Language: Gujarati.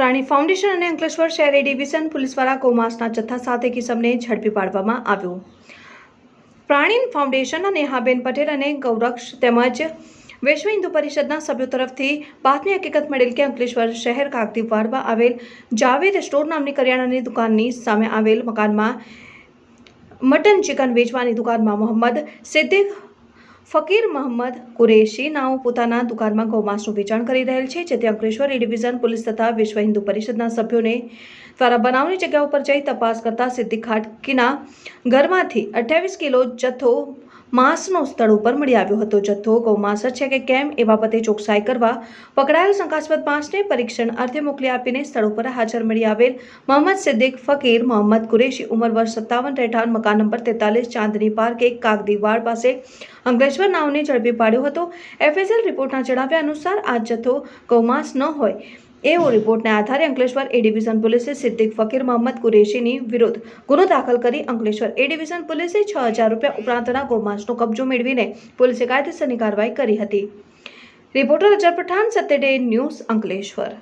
પ્રાણી ફાઉન્ડેશન અને અંકલેશ્વર શહેર એ ડિવિઝન પોલીસ દ્વારા ગૌમાંસના જથ્થા સાથે કિસમને ઝડપી પાડવામાં આવ્યો. પ્રાણી ફાઉન્ડેશન અને નેહાબેન પટેલ અને ગૌરક્ષ તેમજ વિશ્વ હિન્દુ પરિષદના સભ્યો તરફથી બાતમી હકીકત મળેલ કે અંકલેશ્વર શહેર કાકતીવાડમાં આવેલ જાવેદ સ્ટોર નામની કરિયાણાની દુકાનની સામે આવેલ મકાનમાં મટન ચિકન વેચવાની દુકાનમાં મોહમ્મદ સિદ્દીક ફકીર મોહમ્મદ કુરેશી નાઓ પોતાના દુકાનમાં ગૌમાંસનું વેચાણ કરી રહેલ છે, જેથી અંકલેશ્વર ડિવિઝન પોલીસ તથા વિશ્વ હિન્દુ પરિષદના સભ્યોને દ્વારા બનાવની જગ્યા ઉપર જઈ તપાસ કરતા સિદ્દીક ખાટકીના ઘરમાંથી અઠ્યાવીસ કિલો જથ્થો માંસનો સ્થળ ઉપર મળી આવ્યો હતો. જથ્થો ગૌમાંસ છે કે કેમ એ બાબતે ચોકસાઈ કરવા પકડાયેલ શંકાસ્પદ પાંચને પરીક્ષણ અર્થે મોકલી આપીને સ્થળ ઉપર હાજર મળી આવેલ મોહમ્મદ સિદ્દીક ફકીર મોહમ્મદ કુરેશી ઉંમર વર્ષ સત્તાવન, રહેઠાણ, મકાન નંબર તેતાલીસ, ચાંદની પાર્ક એક કાગદીવાડ પાસે અંકલેશ્વર નાવને ઝડપી પાડ્યો હતો. એફએસએલ રિપોર્ટના જણાવ્યા અનુસાર આ જથ્થો ગૌમાંસ ન હોય. એવો રિપોર્ટના આધારે અંકલેશ્વર એ ડિવિઝન પોલીસે સિદ્દીક ફકીર મોહમ્મદ કુરેશીની વિરુદ્ધ ગુનો દાખલ કરી અંકલેશ્વર એ ડિવિઝન પોલીસે છ હજાર રૂપિયા ઉપરાંતના ગૌમાંસનો કબજો મેળવીને પોલીસે કાયદેસરની કાર્યવાહી કરી હતી. Reporter Ajar Pathan, Satyaday news Ankleshwar.